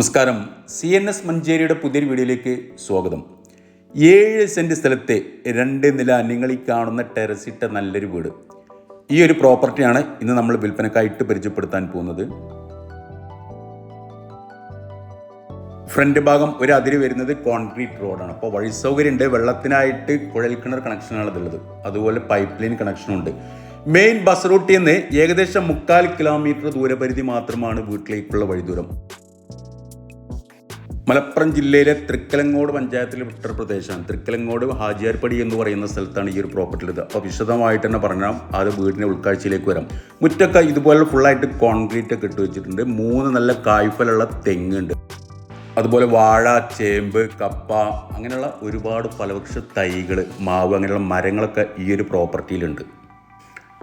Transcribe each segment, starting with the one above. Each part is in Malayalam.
നമസ്കാരം. സി എൻ എസ് മഞ്ചേരിയുടെ പുതിയൊരു വീഡിയോയിലേക്ക് സ്വാഗതം. ഏഴ് സെന്റ് സ്ഥലത്തെ രണ്ട് നില നിങ്ങൾ ഈ കാണുന്ന ടെറസിട്ട നല്ലൊരു വീട്. ഈ ഒരു പ്രോപ്പർട്ടിയാണ് ഇന്ന് നമ്മൾ വിൽപ്പനക്കായിട്ട് പരിചയപ്പെടുത്താൻ പോകുന്നത്. ഫ്രണ്ട് ഭാഗം ഒരു അതിര് വരുന്നത് കോൺക്രീറ്റ് റോഡാണ്. അപ്പോൾ വഴി സൗകര്യം ഉണ്ട് വെള്ളത്തിനായിട്ട് കുഴൽ കിണർ കണക്ഷനാണ് ഇതുള്ളത് അതുപോലെ പൈപ്പ് ലൈൻ കണക്ഷനുണ്ട് മെയിൻ ബസ് റൂട്ടിൽ നിന്ന് ഏകദേശം മുക്കാൽ കിലോമീറ്റർ ദൂരപരിധി മാത്രമാണ് വീട്ടിലേക്കുള്ള വഴിദൂരം. മലപ്പുറം ജില്ലയിലെ തൃക്കലങ്ങോട് പഞ്ചായത്തിലെ വിട്ടൊരു പ്രദേശമാണ്. തൃക്കലങ്ങോട് ഹാജിയാർപ്പടി എന്ന് പറയുന്ന സ്ഥലത്താണ് ഈ ഒരു പ്രോപ്പർട്ടി ഉള്ളത് അപ്പോൾ വിശദമായിട്ട് തന്നെ പറഞ്ഞാൽ അത് വീടിന്റെ ഉൾക്കാഴ്ചയിലേക്ക് വരാം. മുറ്റൊക്കെ ഇതുപോലെ ഫുള്ളായിട്ട് കോൺക്രീറ്റ് ഒക്കെ ഇട്ട് വെച്ചിട്ടുണ്ട്. മൂന്ന് നല്ല കായ്ഫലുള്ള തെങ്ങുണ്ട്. അതുപോലെ വാഴ ചേമ്പ് കപ്പ അങ്ങനെയുള്ള ഒരുപാട് ഫലവൃക്ഷ തൈകൾ മാവ് അങ്ങനെയുള്ള മരങ്ങളൊക്കെ ഈ ഒരു പ്രോപ്പർട്ടിയിലുണ്ട്.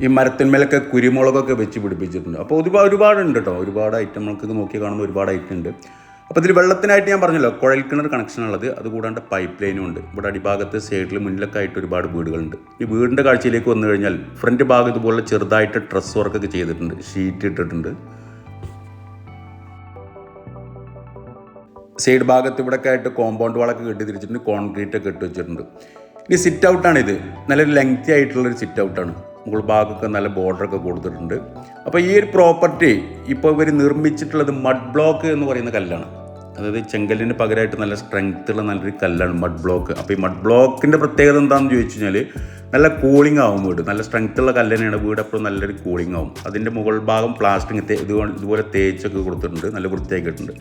ഈ മരത്തിന്മേലൊക്കെ കുരുമുളകൊക്കെ വെച്ച് പിടിപ്പിച്ചിട്ടുണ്ട്. അപ്പോൾ ഒരുപാട് ഒരുപാടുണ്ട് കേട്ടോ. ഒരുപാട് ഐറ്റം. നമുക്ക് നോക്കി കാണുന്ന ഒരുപാട് ഐറ്റം ഉണ്ട്. അപ്പോൾ ഇതിൽ വെള്ളത്തിനായിട്ട് ഞാൻ പറഞ്ഞല്ലോ കുഴൽ കിണർ കണക്ഷൻ ഉള്ളത് അതുകൂടാണ്ട് പൈപ്പ് ലൈനും ഉണ്ട്. ഇവിടെ അടിഭാഗത്ത് സൈഡിൽ മുന്നിലൊക്കെ ആയിട്ട് ഒരുപാട് വീടുകളുണ്ട്. ഈ വീടിന്റെ കാഴ്ചയിലേക്ക് വന്നു കഴിഞ്ഞാൽ ഫ്രണ്ട് ഭാഗം ഇതുപോലെ ചെറുതായിട്ട് ഡ്രസ് വർക്കൊക്കെ ചെയ്തിട്ടുണ്ട് ഷീറ്റ് ഇട്ടിട്ടുണ്ട്. സൈഡ് ഭാഗത്ത് ഇവിടെയൊക്കെ ആയിട്ട് കോമ്പൗണ്ട് വാളൊക്കെ കെട്ടി തിരിച്ചിട്ടുണ്ട് കോൺക്രീറ്റ് ഒക്കെ ഇട്ട് വെച്ചിട്ടുണ്ട്. ഇനി സിറ്റ് ഔട്ടാണ് ഇത്. നല്ലൊരു ലെങ്തി ആയിട്ടുള്ളൊരു സിറ്റ് ഔട്ടാണ് മുകൾ ഭാഗമൊക്കെ നല്ല ബോർഡറൊക്കെ കൊടുത്തിട്ടുണ്ട്. അപ്പോൾ ഈ ഒരു പ്രോപ്പർട്ടി ഇപ്പോൾ ഇവർ നിർമ്മിച്ചിട്ടുള്ളത് മഡ് ബ്ലോക്ക് എന്ന് പറയുന്ന കല്ലാണ്. അതായത് ചെങ്കല്ലിന് പകരമായിട്ട് നല്ല സ്ട്രെങ്ത് ഉള്ള നല്ലൊരു കല്ലാണ് മഡ് ബ്ലോക്ക് അപ്പോൾ ഈ മഡ് ബ്ലോക്കിന്റെ പ്രത്യേകത എന്താണെന്ന് ചോദിച്ചു കഴിഞ്ഞാൽ നല്ല കൂളിംഗ് ആവും വീട്. നല്ല സ്ട്രെങ്ത് ഉള്ള കല്ല് തന്നെയാണ് വീട് എപ്പോഴും നല്ലൊരു കൂളിംഗ് ആവും. അതിന്റെ മുകൾ ഭാഗം പ്ലാസ്റ്റിക് ഇതുപോലെ തേച്ചൊക്കെ കൊടുത്തിട്ടുണ്ട്. നല്ല വൃത്തിയാക്കിയിട്ടുണ്ട്.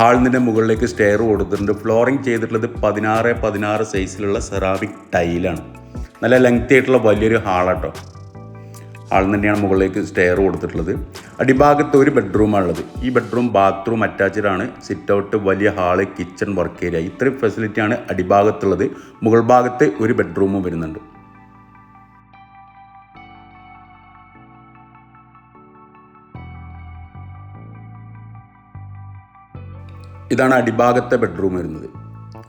ഹാളിന്റെ മുകളിലേക്ക് സ്റ്റെയർ കൊടുത്തിട്ടുണ്ട്. ഫ്ലോറിംഗ് ചെയ്തിട്ടുള്ളത് പതിനാറ് പതിനാറ് സൈസിലുള്ള സെറാമിക് ടൈലാണ് നല്ല ലെങ്തി ആയിട്ടുള്ള വലിയൊരു ഹാളാട്ടോ. ഹാളിൽ തന്നെയാണ് മുകളിലേക്ക് സ്റ്റെയർ കൊടുത്തിട്ടുള്ളത്. അടിഭാഗത്ത് ഒരു ബെഡ്റൂമാണുള്ളത് ഈ ബെഡ്റൂം ബാത്റൂം അറ്റാച്ച്ഡ് ആണ്. സിറ്റ് ഔട്ട് വലിയ ഹാൾ കിച്ചൺ വർക്ക് ഏരിയ ഇത്രയും ഫെസിലിറ്റിയാണ് അടിഭാഗത്തുള്ളത്. മുകൾ ഭാഗത്ത് ഒരു ബെഡ്റൂമും വരുന്നുണ്ട്. ഇതാണ് അടിഭാഗത്തെ ബെഡ്റൂം വരുന്നത്.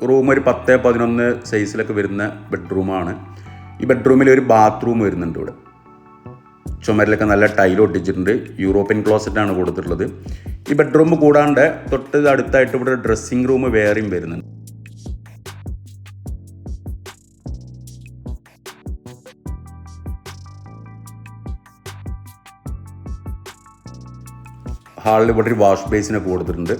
റൂം ഒരു പത്ത് പതിനൊന്ന് സൈസിലൊക്കെ വരുന്ന ബെഡ്റൂമാണ് ഈ ബെഡ്റൂമിൽ ഒരു ബാത്റൂം വരുന്നുണ്ട് ഇവിടെ. ചുമരിലൊക്കെ നല്ല ടൈൽ ഒട്ടിച്ചിട്ടുണ്ട്. യൂറോപ്യൻ ക്ലോസറ്റ് ആണ് കൊടുത്തിട്ടുള്ളത്. ഈ ബെഡ്റൂം കൂടാണ്ട് തൊട്ട് അടുത്തായിട്ട് ഇവിടെ ഡ്രസ്സിംഗ് റൂം വേറെയും വരുന്നുണ്ട്. ഹാളിൽ ഇവിടെ ഒരു വാഷ് ബേസിനൊക്കെ കൊടുത്തിട്ടുണ്ട്.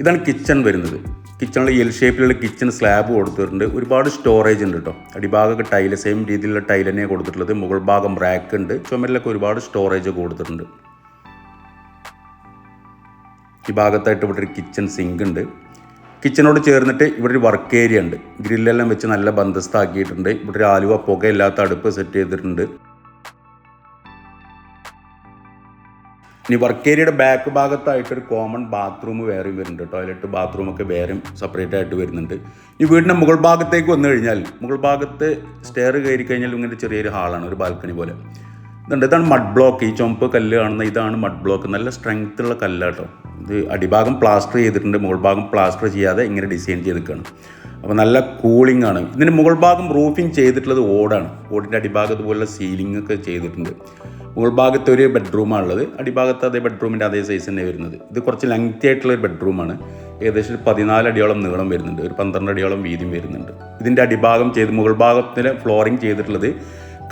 ഇതാണ് കിച്ചൺ വരുന്നത്. കിച്ചണിൽ എൽ ഷേപ്പിലുള്ള കിച്ചൺ സ്ലാബ് കൊടുത്തിട്ടുണ്ട്. ഒരുപാട് സ്റ്റോറേജ് ഉണ്ട് കേട്ടോ അടിഭാഗമൊക്കെ ടൈൽ സെയിം രീതിയിലുള്ള ടൈൽ തന്നെയാണ് കൊടുത്തിട്ടുള്ളത്. മുകൾ ഭാഗം റാക്ക് ഉണ്ട്. ചുമരിലൊക്കെ ഒരുപാട് സ്റ്റോറേജ് കൊടുത്തിട്ടുണ്ട്. ഈ ഭാഗത്തായിട്ട് ഇവിടെ ഒരു കിച്ചൺ സിങ്ക് ഉണ്ട്. കിച്ചണോട് ചേർന്നിട്ട് ഇവിടെ ഒരു വർക്ക് ഏരിയ ഉണ്ട്. ഗ്രില്ലെല്ലാം വെച്ച് നല്ല ബന്ധസ്ഥാക്കിയിട്ടുണ്ട് ഇവിടെ ഒരു ആലുവ പുകയില്ലാത്ത അടുപ്പ് സെറ്റ് ചെയ്തിട്ടുണ്ട്. ഇനി വർക്ക് ഏരിയയുടെ ബാക്ക് ഭാഗത്തായിട്ട് ഒരു കോമൺ ബാത്റൂം വേറെയും വരുന്നുണ്ട്. ടോയ്ലറ്റ് ബാത്റൂം ഒക്കെ വേറെയും സെപ്പറേറ്റ് ആയിട്ട് വരുന്നുണ്ട്. ഈ വീടിന്റെ മുകൾ ഭാഗത്തേക്ക് വന്നു കഴിഞ്ഞാൽ മുകൾ ഭാഗത്ത് സ്റ്റെയർ കയറി കഴിഞ്ഞാൽ ഇങ്ങനെ ചെറിയൊരു ഹാളാണ് ഒരു ബാൽക്കണി പോലെ. ഇതുണ്ട് ഇതാണ് മഡ് ബ്ലോക്ക് ഈ ചുമപ്പ് കല്ല് കാണുന്ന ഇതാണ് മഡ് ബ്ലോക്ക് നല്ല സ്ട്രെങ്ത് ഉള്ള കല്ലാട്ടോ. ഇത് അടിഭാഗം പ്ലാസ്റ്റർ ചെയ്തിട്ടുണ്ട് മുകൾ ഭാഗം പ്ലാസ്റ്റർ ചെയ്യാതെ ഇങ്ങനെ ഡിസൈൻ ചെയ്തിരിക്കുകയാണ്. അപ്പോൾ നല്ല കൂളിംഗ് ആണ്. ഇതിന് മുകൾ ഭാഗം റൂഫിംഗ് ചെയ്തിട്ടുള്ളത് ഓടാണ്. ഓടിന്റെ അടിഭാഗത്ത് പോലുള്ള സീലിംഗ് ഒക്കെ ചെയ്തിട്ടുണ്ട്. മുകൾ ഭാഗത്ത് ഒരു ബെഡ്റൂമാണുള്ളത്. അടിഭാഗത്ത് അതേ ബെഡ്റൂമിന്റെ അതേ സൈസ് തന്നെ വരുന്നത്. ഇത് കുറച്ച് ലെങ്തി ആയിട്ടുള്ള ഒരു ബെഡ്റൂമാണ്. ഏകദേശം പതിനാല് അടിയോളം നീളം വരുന്നുണ്ട്. ഒരു പന്ത്രണ്ട് അടിയോളം വീതിയും വരുന്നുണ്ട്. ഇതിന്റെ അടിഭാഗം ചെയ്ത് മുകൾ ഭാഗത്തിൽ ഫ്ലോറിങ് ചെയ്തിട്ടുള്ളത്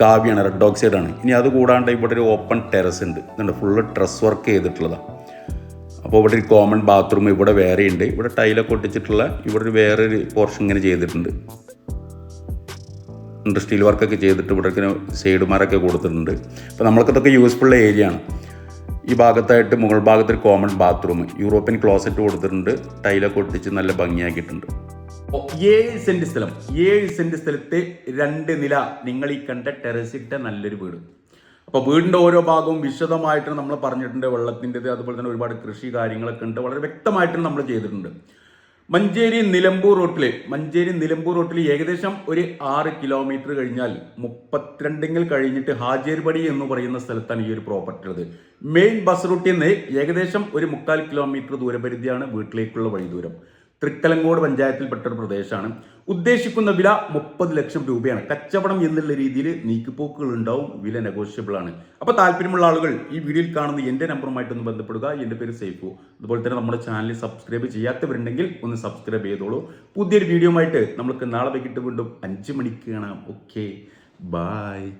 കാവ്യാണ് റെഡ് ഓക്സൈഡ് ആണ്. ഇനി അത് കൂടാണ്ട് ഇവിടെ ഒരു ഓപ്പൺ ടെറസ് ഉണ്ട്. ഇതുണ്ട് ഫുള്ള് ഡ്രസ് വർക്ക് ചെയ്തിട്ടുള്ളതാണ് അപ്പോൾ ഇവിടെ ഒരു കോമൺ ബാത്റൂം ഇവിടെ വേറെ ഉണ്ട് ഇവിടെ ടൈലൊക്കെ ഒട്ടിച്ചിട്ടുള്ള ഇവിടെ ഒരു വേറൊരു പോർഷൻ ഇങ്ങനെ ചെയ്തിട്ടുണ്ട്. സ്റ്റീൽ വർക്കൊക്കെ ചെയ്തിട്ട് ഇവിടെ ഇങ്ങനെ സൈഡുമാരൊക്കെ കൊടുത്തിട്ടുണ്ട്. അപ്പോൾ നമ്മൾക്കതൊക്കെ യൂസ്ഫുൾ ഏരിയ ആണ്. ഈ ഭാഗത്തായിട്ട് മുകൾ ഭാഗത്ത് ഒരു കോമൺ ബാത്റൂം യൂറോപ്യൻ ക്ലോസറ്റ് കൊടുത്തിട്ടുണ്ട്. ടൈലൊക്കെ ഒട്ടിച്ച് നല്ല ഭംഗിയാക്കിയിട്ടുണ്ട്. ഏഴ് സെന്റ് സ്ഥലം. ഏഴ് സെന്റ് സ്ഥലത്തെ രണ്ട് നില നിങ്ങൾ ഈ കണ്ട ടെറസിട്ട നല്ലൊരു വീട്. അപ്പോൾ വീടിന്റെ ഓരോ ഭാഗവും വിശദമായിട്ട് നമ്മൾ പറഞ്ഞിട്ടുണ്ട്. വെള്ളത്തിന്റെത് അതുപോലെ തന്നെ ഒരുപാട് കൃഷി കാര്യങ്ങളൊക്കെ ഉണ്ട്. വളരെ വ്യക്തമായിട്ട് നമ്മൾ ചെയ്തിട്ടുണ്ട്. മഞ്ചേരി നിലമ്പൂർ റൂട്ടിൽ മഞ്ചേരി നിലമ്പൂർ റൂട്ടിൽ ഏകദേശം ഒരു ആറ് കിലോമീറ്റർ കഴിഞ്ഞാൽ മുപ്പത്തിരണ്ടെങ്കിൽ കഴിഞ്ഞിട്ട് ഹാജേർപടി എന്ന് പറയുന്ന സ്ഥലത്താണ് ഈ ഒരു പ്രോപ്പർട്ടി ഉള്ളത്. മെയിൻ ബസ് റൂട്ടിൽ നിന്ന് ഏകദേശം ഒരു മുക്കാൽ കിലോമീറ്റർ ദൂരപരിധിയാണ് വീട്ടിലേക്കുള്ള വഴി ദൂരം തൃക്കലങ്കോട് പഞ്ചായത്തിൽപ്പെട്ട ഒരു പ്രദേശമാണ്. ഉദ്ദേശിക്കുന്ന വില മുപ്പത് ലക്ഷം രൂപയാണ്. കച്ചവടം എന്നുള്ള രീതിയിൽ നീക്കിപ്പോക്കുകൾ ഉണ്ടാവും വില നെഗോഷ്യബിൾ ആണ്. അപ്പോൾ താല്പര്യമുള്ള ആളുകൾ ഈ വീഡിയോയിൽ കാണുന്ന എന്റെ നമ്പറുമായിട്ടൊന്ന് ബന്ധപ്പെടുക. എന്റെ പേര് സേഫു അതുപോലെ തന്നെ നമ്മുടെ ചാനൽ സബ്സ്ക്രൈബ് ചെയ്യാത്തവരുണ്ടെങ്കിൽ ഒന്ന് സബ്സ്ക്രൈബ് ചെയ്തോളൂ. പുതിയൊരു വീഡിയോ ആയിട്ട് നമുക്ക് നാളെ വൈകിട്ട് വീണ്ടും അഞ്ച് മണിക്ക് കാണാം ഓക്കെ ബായ്